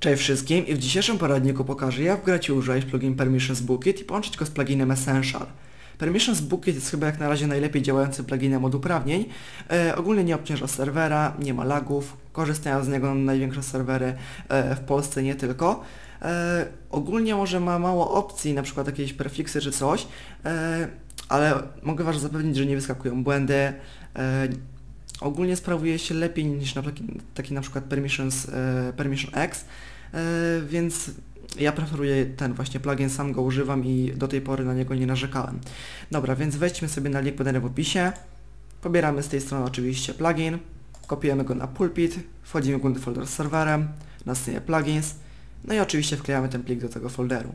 Cześć wszystkim i w dzisiejszym poradniku pokażę jak w gracie używać plugin Permissions Bucket i połączyć go z pluginem Essential. Permissions Bucket jest chyba jak na razie najlepiej działającym pluginem od uprawnień. E, ogólnie nie obciąża serwera, nie ma lagów, korzystają z niego największe serwery e, w Polsce, nie tylko. E, ogólnie może ma mało opcji, na przykład jakieś prefiksy czy coś, e, ale mogę Was zapewnić, że nie wyskakują błędy. Ogólnie sprawuje się lepiej niż na taki, taki na przykład Permissions, e, Permission X, e, więc ja preferuję ten właśnie plugin, sam go używam i do tej pory na niego nie narzekałem. Dobra, więc wejdźmy sobie na link podany w opisie, pobieramy z tej strony oczywiście plugin, kopiujemy go na pulpit, wchodzimy w główny folder z serwerem, następnie plugins, no i oczywiście wklejamy ten plik do tego folderu.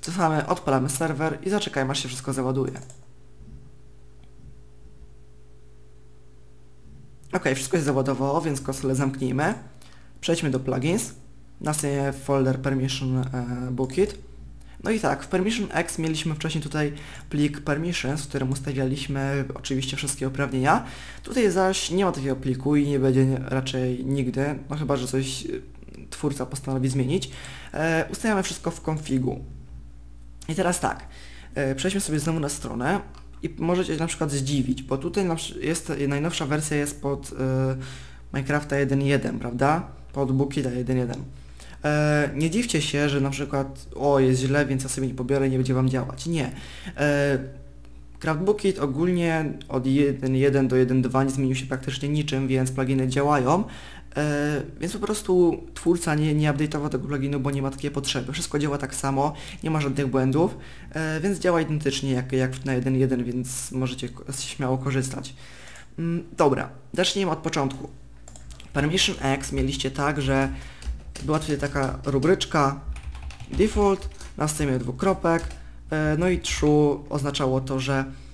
Cofamy, odpalamy serwer i zaczekajmy aż się wszystko załaduje. Ok, wszystko jest załadowało, więc konsolę zamknijmy. Przejdźmy do plugins. Następnie folder permission e, bucket. No i tak, w permission X mieliśmy wcześniej tutaj plik permissions, w którym ustawialiśmy oczywiście wszystkie uprawnienia. Tutaj zaś nie ma takiego pliku i nie będzie raczej nigdy, no chyba, że coś e, twórca postanowi zmienić. E, ustawiamy wszystko w configu. I teraz tak, e, przejdźmy sobie znowu na stronę i możecie na przykład zdziwić, bo tutaj jest, najnowsza wersja jest pod e, Minecrafta 1.1, prawda? Pod Bookita 1.1. E, nie dziwcie się, że na przykład o jest źle, więc ja sobie nie pobiorę i nie będzie Wam działać. Nie. E, CraftBookit ogólnie od 1.1 do 1.2 nie zmienił się praktycznie niczym, więc pluginy działają, więc po prostu twórca nie, nie update'ował tego pluginu, bo nie ma takiej potrzeby. Wszystko działa tak samo, nie ma żadnych błędów, e, więc działa identycznie jak, jak na 1.1, więc możecie śmiało korzystać. Mm, dobra, zacznijmy od początku. Permission X mieliście tak, że była tutaj taka rubryczka default, następnie dwukropek, e, no i true oznaczało to, że e,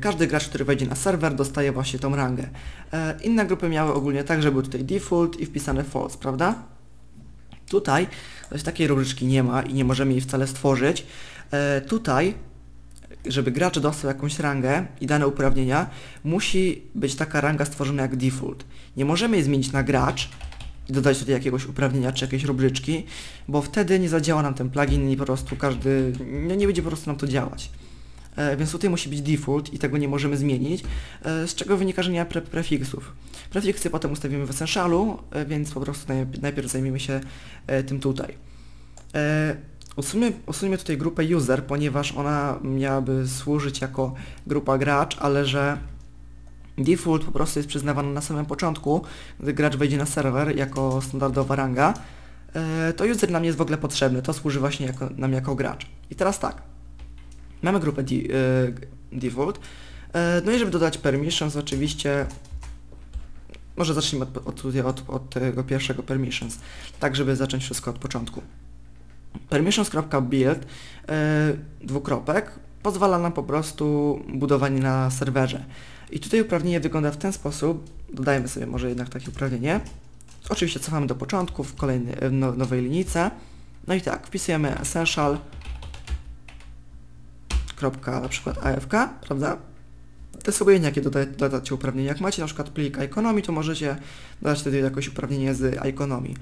każdy gracz, który wejdzie na serwer dostaje właśnie tą rangę. E, inne grupy miały ogólnie tak, że był tutaj default i wpisane false, prawda? Tutaj coś takiej rubryczki nie ma i nie możemy jej wcale stworzyć. Tutaj, żeby gracz dostał jakąś rangę i dane uprawnienia, musi być taka ranga stworzona jak default. Nie możemy jej zmienić na gracz, i dodać tutaj jakiegoś uprawnienia czy jakieś rubryczki, bo wtedy nie zadziała nam ten plugin i po prostu każdy, nie, nie będzie po prostu nam to działać. E, więc tutaj musi być default i tego nie możemy zmienić, e, z czego wynika, że nie ma pre prefiksów. Prefiksy potem ustawimy w Essentialu, e, więc po prostu najpierw, zajmiemy się tym tutaj. Usuńmy tutaj grupę user, ponieważ ona miałaby służyć jako grupa gracz, ale że Default po prostu jest przyznawany na samym początku, gdy gracz wejdzie na serwer jako standardowa ranga. To user nam jest w ogóle potrzebny, to służy właśnie jako, nam jako gracz. I teraz tak, mamy grupę de, default, e, no i żeby dodać permissions oczywiście, może zacznijmy od, od, od, od tego pierwszego permissions, tak żeby zacząć wszystko od początku. Permissions.build dwukropek pozwala nam po prostu budowanie na serwerze. I tutaj uprawnienie wygląda w ten sposób, dodajmy sobie może jednak takie uprawnienie. Oczywiście cofamy do początku w kolejnej, no, nowej linijce. No i tak, wpisujemy essential kropka na przykład AFK, prawda? Sobie jakie doda dodacie uprawnienia. Jak macie na przykład plik ekonomii, to możecie dodać wtedy jakieś uprawnienie z ekonomii.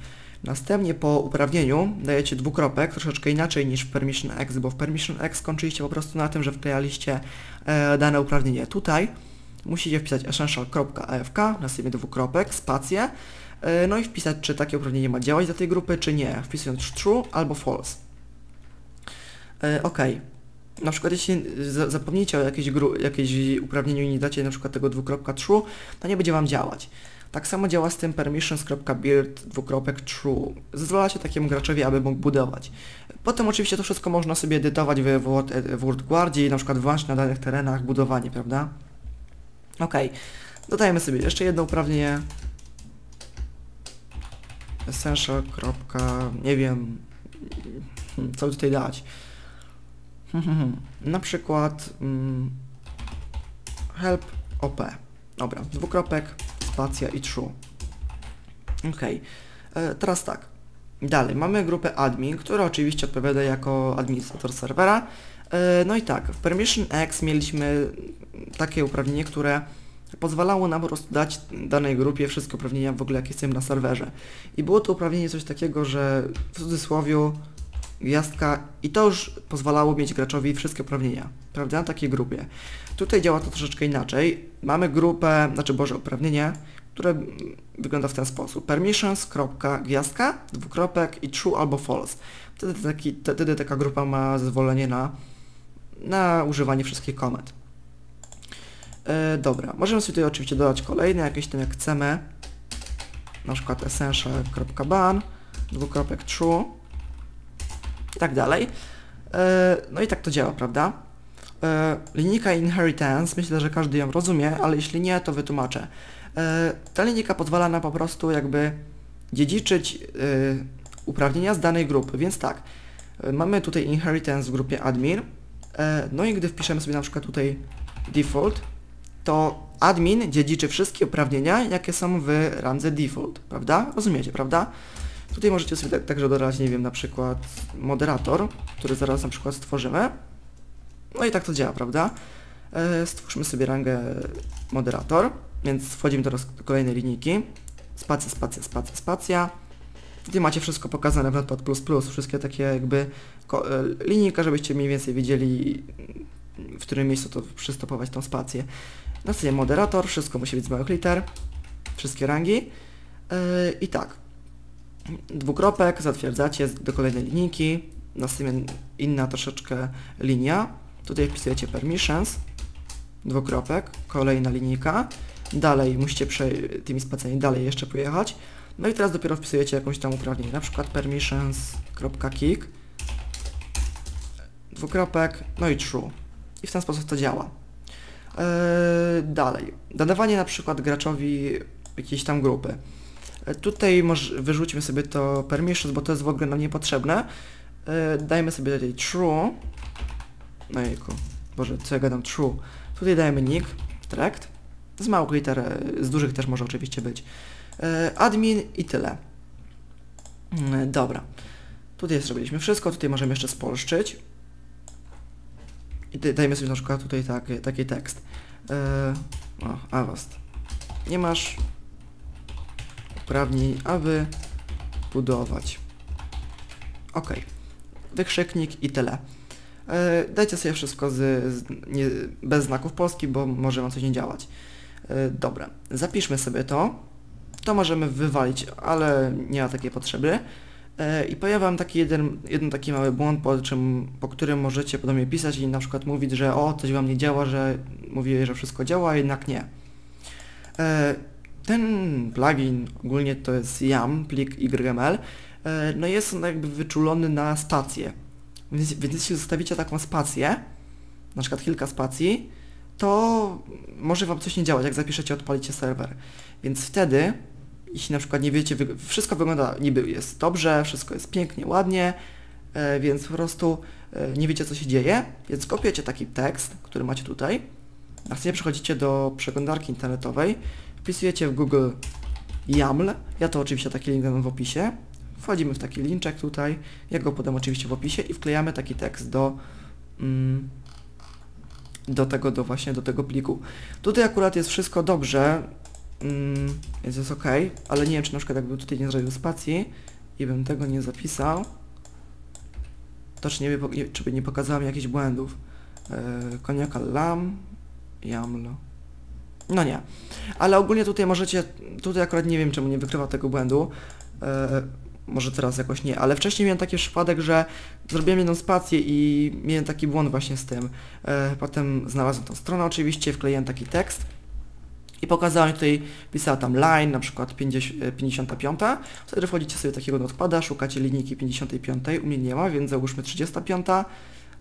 Następnie po uprawnieniu dajecie dwukropek, troszeczkę inaczej niż w Permission X, bo w Permission X skończyliście po prostu na tym, że wklejaliście e, dane uprawnienie. Tutaj musicie wpisać essential.afk, następnie dwukropek, spację, e, no i wpisać, czy takie uprawnienie ma działać dla tej grupy, czy nie, wpisując true albo false. E, ok. Na przykład jeśli zapomnicie o jakiejś, jakiejś uprawnieniu i nie dacie na przykład tego dwukropka true, to nie będzie Wam działać. Tak samo działa z tym permissions.build dwukropek true. Zezwalacie takiemu graczowi, aby mógł budować. Potem oczywiście to wszystko można sobie edytować w, Word, w WordGuardzie, na przykład wyłącznie na danych terenach budowanie, prawda? Ok, dodajemy sobie jeszcze jedno uprawnienie. Essential. nie wiem, co tutaj dać. Na przykład mm, help op. Dobra, dwukropek, spacja i true. Ok, e, teraz tak. Dalej, mamy grupę admin, która oczywiście odpowiada jako administrator serwera. E, no i tak, w Permission X mieliśmy takie uprawnienie, które pozwalało nam po prostu dać danej grupie wszystkie uprawnienia w ogóle jakie chcemy na serwerze. I było to uprawnienie coś takiego, że w cudzysłowie gwiazdka i to już pozwalało mieć graczowi wszystkie uprawnienia, prawda, na takiej grupie. Tutaj działa to troszeczkę inaczej. Mamy grupę, znaczy Boże, uprawnienie, które wygląda w ten sposób. Permissions, kropka, gwiazdka, dwukropek i true albo false. Wtedy, taki, wtedy taka grupa ma zezwolenie na, na używanie wszystkich komend. E, dobra, możemy sobie tutaj oczywiście dodać kolejne, jakieś tam jak chcemy. Na przykład essential.ban, dwukropek true i tak dalej. E, no i tak to działa, prawda? E, linijka inheritance, myślę, że każdy ją rozumie, ale jeśli nie, to wytłumaczę. E, ta linijka pozwala nam po prostu jakby dziedziczyć uprawnienia z danej grupy, więc tak, mamy tutaj inheritance w grupie admin, no i gdy wpiszemy sobie na przykład tutaj default, to admin dziedziczy wszystkie uprawnienia, jakie są w randze default, prawda? Rozumiecie, prawda? Tutaj możecie sobie tak, także dodać, nie wiem, na przykład moderator, który zaraz na przykład stworzymy. No i tak to działa, prawda? E, stwórzmy sobie rangę moderator, więc wchodzimy teraz do kolejnej linijki. Spacja, spacja, spacja, spacja. Tutaj macie wszystko pokazane w Notepad++, wszystkie takie jakby e, linijka, żebyście mniej więcej wiedzieli, w którym miejscu to przystopować tą spację. Następnie moderator, wszystko musi być z małych liter, wszystkie rangi. Yy, I tak, dwukropek, zatwierdzacie do kolejnej linijki, następnie inna troszeczkę linia, tutaj wpisujecie permissions, dwukropek, kolejna linijka, dalej musicie tymi spacjami dalej jeszcze pojechać, no i teraz dopiero wpisujecie jakąś tam uprawnienie, na przykład permissions.kick, dwukropek, no i true. I w ten sposób to działa. Eee, dalej, dodawanie na przykład graczowi jakiejś tam grupy. Tutaj może wyrzućmy sobie to permissions, bo to jest w ogóle nam niepotrzebne. E, dajmy sobie tutaj true. No jejku, boże, co ja gadam, true. Tutaj dajemy nick, tract. Z małych liter, e, z dużych też może oczywiście być. E, admin i tyle. Mm, dobra. Tutaj zrobiliśmy wszystko, tutaj możemy jeszcze spolszczyć. I dajmy sobie na przykład tutaj tak, taki tekst. E, o, Avast. Nie masz aby budować. Ok. Wykrzyknik i tyle. E, dajcie sobie wszystko z, z nie, bez znaków polskich, bo może wam coś nie działać. E, dobra, zapiszmy sobie to. To możemy wywalić, ale nie ma takiej potrzeby. E, I pojawia wam taki jeden, jeden taki mały błąd, po, czym, po którym możecie do mnie pisać i na przykład mówić, że o, coś wam nie działa, że mówię, że wszystko działa, a jednak nie. Ten plugin, ogólnie to jest YAM, plik YML, e, no jest on jakby wyczulony na spację. Więc, więc jeśli zostawicie taką spację, na przykład kilka spacji, to może Wam coś nie działać, jak zapiszecie, odpalicie serwer. Więc wtedy, jeśli na przykład nie wiecie, wszystko wygląda niby jest dobrze, wszystko jest pięknie, ładnie, e, więc po prostu e, nie wiecie co się dzieje, więc kopiujecie taki tekst, który macie tutaj, następnie przechodzicie do przeglądarki internetowej, wpisujecie w Google YAML, ja to oczywiście taki link dam w opisie, wchodzimy w taki linczek tutaj, ja go podam oczywiście w opisie i wklejamy taki tekst do, mm, do tego, do właśnie do tego pliku. Tutaj akurat jest wszystko dobrze, mm, więc jest ok, ale nie wiem czy na przykład jakbym tutaj nie zrobił spacji i bym tego nie zapisał, to czy, nie, czy by nie pokazało mi jakichś błędów. Yy, koniaka lam, YAML. No nie. Ale ogólnie tutaj możecie, tutaj akurat nie wiem czemu nie wykrywa tego błędu. E, może teraz jakoś nie, ale wcześniej miałem taki przypadek, że zrobiłem jedną spację i miałem taki błąd właśnie z tym. E, potem znalazłem tą stronę oczywiście, wkleiłem taki tekst i pokazałem tutaj, pisała tam line, na przykład 50, 55. E, Wtedy wchodzicie sobie takiego notpada, szukacie linijki 55, u mnie nie ma, więc załóżmy 35.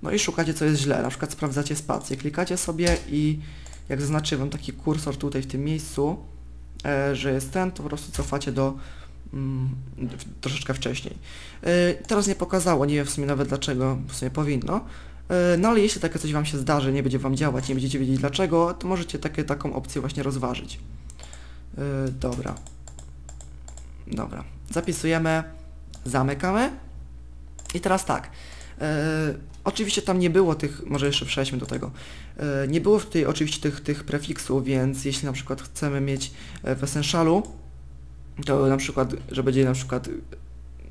No i szukacie co jest źle, na przykład sprawdzacie spację, klikacie sobie i jak zaznaczy Wam taki kursor tutaj w tym miejscu, e, że jest ten, to po prostu cofacie do mm, troszeczkę wcześniej. E, teraz nie pokazało, nie wiem w sumie nawet dlaczego, w sumie powinno, e, no ale jeśli takie coś Wam się zdarzy, nie będzie Wam działać, nie będziecie wiedzieć dlaczego, to możecie takie, taką opcję właśnie rozważyć. Dobra. Dobra. Zapisujemy, zamykamy i teraz tak. E, oczywiście tam nie było tych, może jeszcze przejdźmy do tego, e, nie było tutaj oczywiście tych, tych prefiksów, więc jeśli na przykład chcemy mieć e, w Essentialu, to na przykład, że będzie na przykład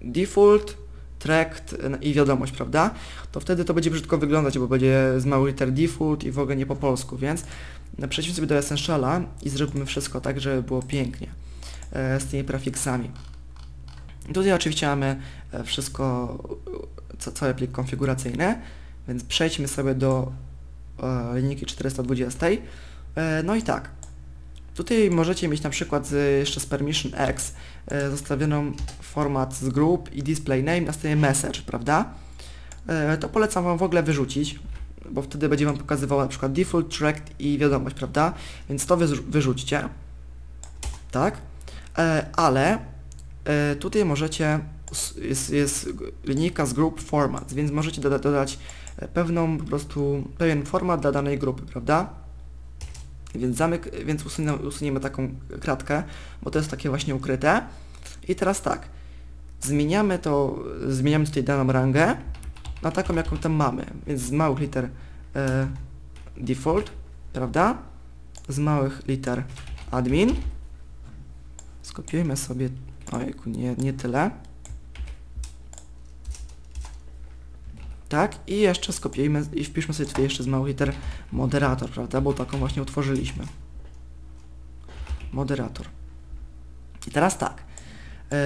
default, tract i wiadomość, prawda? To wtedy to będzie brzydko wyglądać, bo będzie z małych liter default i w ogóle nie po polsku, więc przejdźmy sobie do Essentiala i zróbmy wszystko tak, żeby było pięknie z tymi prefiksami. Tutaj oczywiście mamy wszystko ca cały plik konfiguracyjny, więc przejdźmy sobie do e, linijki 420. E, no i tak, tutaj możecie mieć na przykład jeszcze z permission X e, zostawioną format z group i display name na stronie message, prawda? To polecam Wam w ogóle wyrzucić, bo wtedy będzie Wam pokazywało na przykład default, tracked i wiadomość, prawda? Więc to wyrzućcie, tak? Ale tutaj możecie jest, jest linijka z group format, więc możecie doda dodać e, pewną po prostu, pewien format dla danej grupy, prawda? Więc zamyk, więc usuniemy, usuniemy taką kratkę, bo to jest takie właśnie ukryte. I teraz tak, zmieniamy to, zmieniamy tutaj daną rangę na taką, jaką tam mamy, więc z małych liter e, default, prawda? Z małych liter admin. Skopiujmy sobie, ojku, nie, nie tyle. Tak? I jeszcze skopiujmy i wpiszmy sobie tutaj jeszcze z małych liter moderator, prawda? Bo taką właśnie utworzyliśmy. Moderator. I teraz tak. Yy,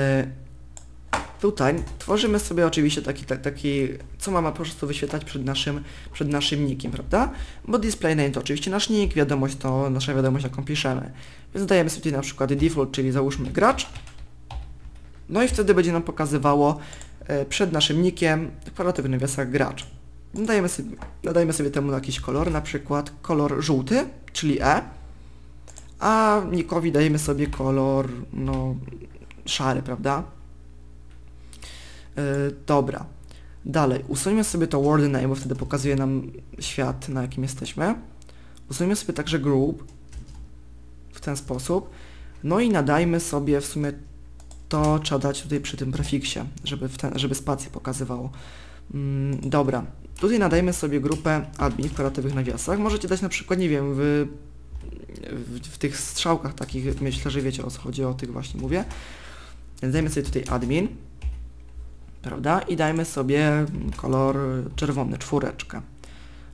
tutaj tworzymy sobie oczywiście taki, taki, co mamy po prostu wyświetlać przed naszym, przed naszym nickiem, prawda? Bo display name to oczywiście nasz nick, wiadomość to nasza wiadomość, jaką piszemy. Więc dajemy sobie tutaj na przykład default, czyli załóżmy gracz. No i wtedy będzie nam pokazywało przed naszym nickiem w kwadratowych nawiasach gracz. Nadajemy sobie, nadajemy sobie temu jakiś kolor, na przykład kolor żółty, czyli E, a nickowi dajemy sobie kolor, no, szary, prawda? Yy, dobra. Dalej, usuńmy sobie to word name, bo wtedy pokazuje nam świat, na jakim jesteśmy. Usuńmy sobie także group w ten sposób. No i nadajmy sobie w sumie to trzeba dać tutaj przy tym prefiksie, żeby, ten, żeby spację pokazywało. Mm, dobra, tutaj nadajmy sobie grupę admin w kwadratowych nawiasach. Możecie dać na przykład, nie wiem, w, w, w, tych strzałkach takich, myślę, że wiecie o co chodzi, o tych właśnie mówię. Dajmy sobie tutaj admin, prawda, i dajmy sobie kolor czerwony, czwóreczkę.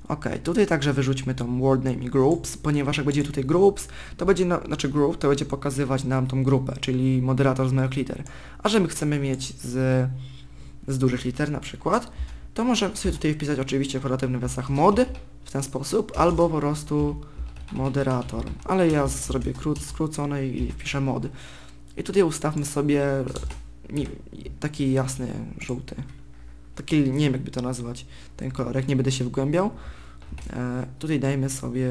Ok, tutaj także wyrzućmy tą word name i groups, ponieważ jak będzie tutaj groups, to będzie, na, znaczy group, to będzie pokazywać nam tą grupę, czyli moderator z małych liter. A że my chcemy mieć z, z dużych liter na przykład, to możemy sobie tutaj wpisać oczywiście w relatywnych nawiasach mod w ten sposób, albo po prostu moderator. Ale ja zrobię kró skrócone i wpiszę mod. I tutaj ustawmy sobie taki jasny, żółty. Taki, nie wiem jakby to nazwać, ten kolorek, nie będę się wgłębiał. E, tutaj dajmy sobie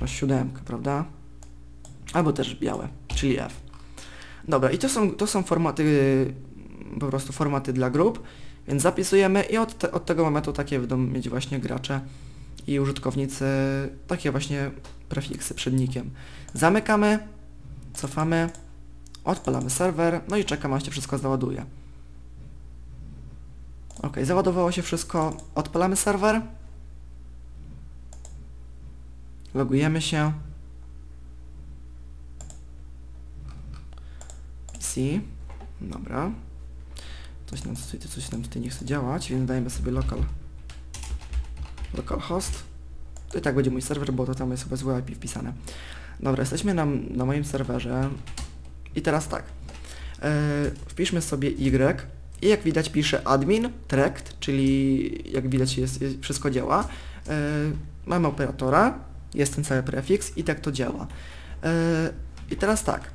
no, siódemkę, prawda? Albo też białe, czyli F. Dobra, i to są, to są formaty, po prostu formaty dla grup, więc zapisujemy i od, te, od tego momentu takie będą mieć właśnie gracze i użytkownicy takie właśnie prefiksy przed nikiem. Zamykamy, cofamy, odpalamy serwer, no i czekamy aż się wszystko załaduje. Ok, załadowało się wszystko, odpalamy serwer. Logujemy się. PC. Dobra. Coś nam, tutaj, coś nam tutaj nie chce działać, więc dajemy sobie local localhost. To i tak będzie mój serwer, bo to tam jest chyba złe IP wpisane. Dobra, jesteśmy na, na moim serwerze. I teraz tak. Yy, wpiszmy sobie Y i jak widać pisze admin, tract, czyli jak widać jest, jest wszystko działa. Yy, mamy operatora, jest ten cały prefiks i tak to działa. Yy, I teraz tak,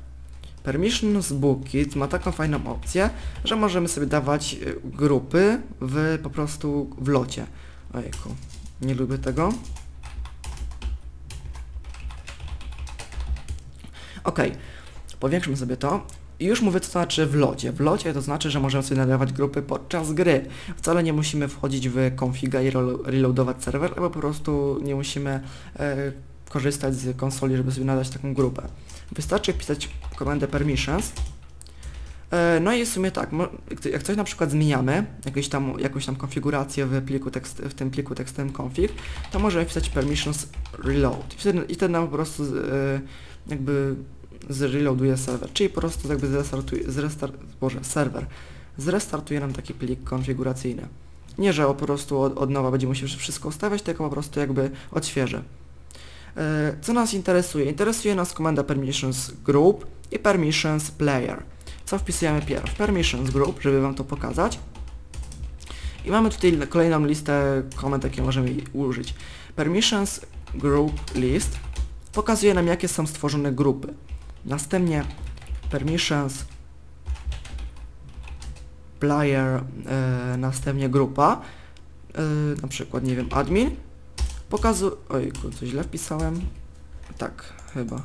permission z Bookit ma taką fajną opcję, że możemy sobie dawać e, grupy w po prostu w locie. Ojejku, nie lubię tego. Ok, powiększmy sobie to. I już mówię, co to znaczy w locie. W locie to znaczy, że możemy sobie nadawać grupy podczas gry. Wcale nie musimy wchodzić w konfiga i reloadować serwer, albo po prostu nie musimy e, korzystać z konsoli, żeby sobie nadać taką grupę. Wystarczy wpisać komendę permissions E, No i w sumie tak, jak coś na przykład zmieniamy, jakąś tam, jakąś tam konfigurację w, pliku tekst, w tym pliku tekstem config, to możemy wpisać permissions reload i wtedy, i wtedy nam po prostu e, jakby zreloaduje serwer, czyli po prostu jakby zrestartuje, zrestart, boże, serwer zrestartuje nam taki plik konfiguracyjny. Nie, że po prostu od, od nowa będzie musiał wszystko ustawiać, tylko po prostu jakby odświeży. E, Co nas interesuje? Interesuje nas komenda permissions group i permissions player. Co wpisujemy pierw? Permissions group, żeby Wam to pokazać. I mamy tutaj kolejną listę komend, jakie możemy użyć. Permissions group list pokazuje nam, jakie są stworzone grupy. Następnie permissions player, e, następnie grupa, e, na przykład, nie wiem, admin, pokazuje... Ojku, coś źle wpisałem? Tak, chyba.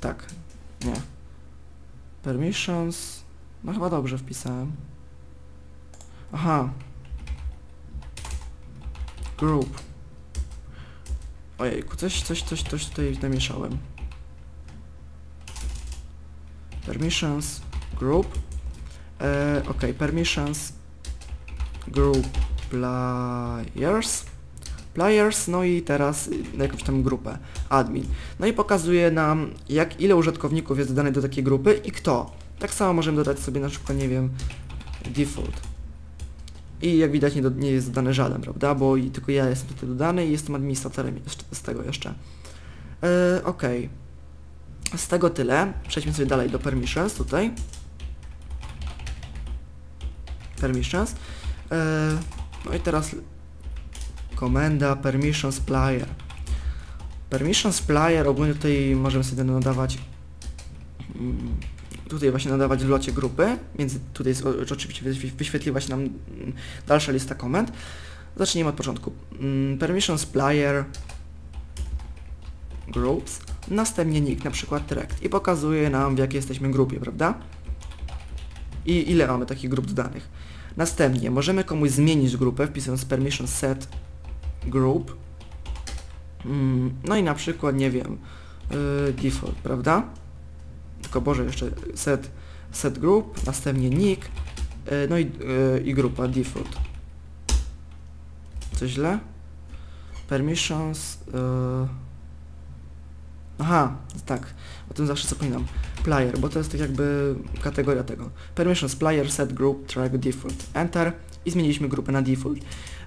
Tak, nie. Permissions... No chyba dobrze wpisałem. Aha. Group. Ojejku, coś, coś, coś, coś tutaj namieszałem. Permissions, group. E, ok, permissions, group, players. Players, no i teraz jakąś tam grupę, admin. No i pokazuje nam, jak ile użytkowników jest dodanych do takiej grupy i kto. Tak samo możemy dodać sobie na przykład, nie wiem, default. I jak widać nie, do, nie jest dodany żaden, prawda? Bo i tylko ja jestem tutaj dodany i jestem administratorem jeszcze, z tego jeszcze. E, ok. Z tego tyle. Przejdźmy sobie dalej do permissions tutaj. Permissions. E, no i teraz komenda permissions player. Permissions player ogólnie tutaj możemy sobie nadawać mm, tutaj właśnie nadawać w locie grupy, między tutaj jest oczywiście wyświe- wyświetliła się nam mm, dalsza lista komend. Zacznijmy od początku. Mm, Permissions player groups, następnie nick, na przykład tract i pokazuje nam w jakiej jesteśmy grupie, prawda? I ile mamy takich grup dodanych. Następnie możemy komuś zmienić grupę wpisując permission set group. Mm, No i na przykład, nie wiem, yy, default, prawda? Tylko Boże, jeszcze set, set group, następnie nick, yy, no i, yy, i grupa default. Co źle? Permissions. Aha, tak, o tym zawsze zapominam. Player, bo to jest tak jakby kategoria tego. Permissions player set group track default. Enter i zmieniliśmy grupę na default.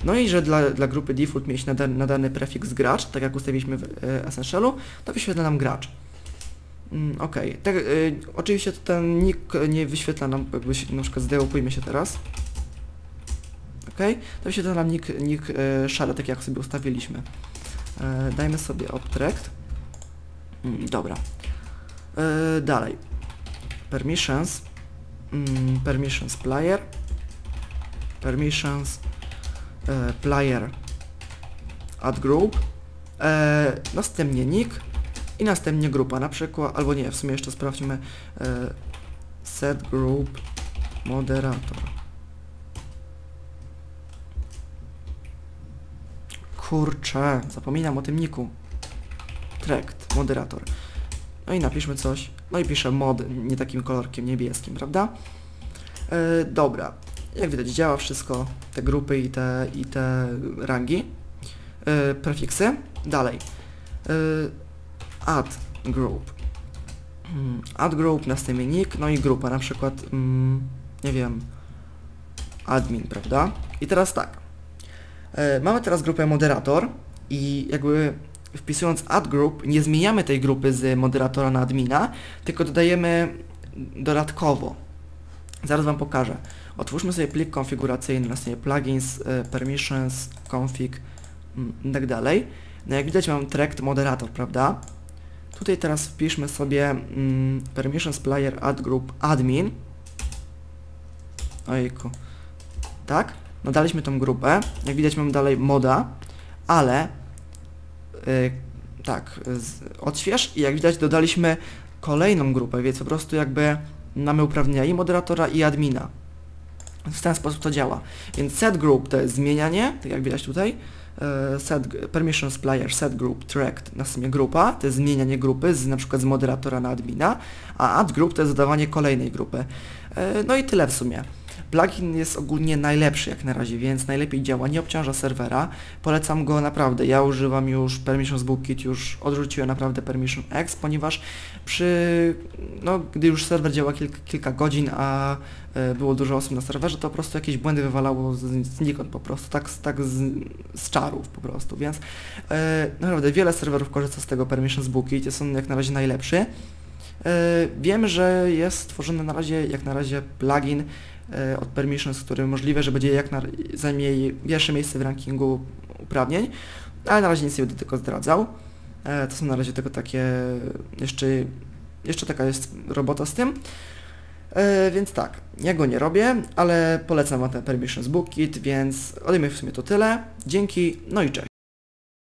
No i że dla, dla grupy default mieliśmy nadany, nadany prefiks gracz, tak jak ustawiliśmy w e, Essentialu, to wyświetla nam gracz. Mm, Okej, tak, y, oczywiście to ten nick nie wyświetla nam, jakby się, na przykład zdełopujmy się teraz. Okej, to wyświetla nam nick, nick szary, tak jak sobie ustawiliśmy. E, dajmy sobie object. Mm, dobra. E, dalej. Permissions. Mm, permissions player. Permissions. E, player. Add group. E, następnie nick. I następnie grupa, na przykład, albo nie, w sumie jeszcze sprawdźmy e, set group moderator. Kurczę, zapominam o tym niku. Tract, moderator. No i napiszmy coś. No i piszę mod, nie takim kolorkiem niebieskim, prawda? E, dobra. Jak widać działa wszystko, te grupy i te, i te rangi. E, prefiksy. Dalej. E, add group. Mm, Add group, następnie nick, no i grupa, na przykład, mm, nie wiem, admin, prawda? I teraz tak. Mamy teraz grupę moderator i jakby wpisując add group nie zmieniamy tej grupy z moderatora na admina, tylko dodajemy dodatkowo. Zaraz Wam pokażę. Otwórzmy sobie plik konfiguracyjny, następnie plugins, e, permissions, config mm, i tak dalej. No jak widać mam tract moderator, prawda? Tutaj teraz wpiszmy sobie mm, permissions player add group admin. Ojku. Tak? Nadaliśmy tą grupę. Jak widać mamy dalej moda, ale tak, z, odśwież i jak widać dodaliśmy kolejną grupę, więc po prostu jakby mamy uprawnienia i moderatora i admina. W ten sposób to działa. Więc set group to jest zmienianie, tak jak widać tutaj, e, set, permissions player set group tracked na sumie grupa, to jest zmienianie grupy z na przykład z moderatora na admina, a add group to jest dodawanie kolejnej grupy. E, No i tyle w sumie. Plugin jest ogólnie najlepszy jak na razie, więc najlepiej działa, nie obciąża serwera. Polecam go naprawdę. Ja używam już Permissions Bookit, już odrzuciłem naprawdę Permission X, ponieważ przy, no, gdy już serwer działa kilka, kilka godzin, a e, było dużo osób na serwerze, to po prostu jakieś błędy wywalało z, znikąd po prostu, tak, tak z, z czarów po prostu, więc e, naprawdę wiele serwerów korzysta z tego Permissions Bookit, jest on jak na razie najlepszy. E, Wiem, że jest stworzony na razie, jak na razie plugin od Permissions, który możliwe, że będzie jak na, zajmie pierwsze miejsce w rankingu uprawnień, ale na razie nic nie będę tylko zdradzał. E, To są na razie tylko takie, jeszcze, jeszcze taka jest robota z tym. E, Więc tak, ja go nie robię, ale polecam wam ten Permissions Bookit, więc ode mnie w sumie to tyle. Dzięki, no i cześć.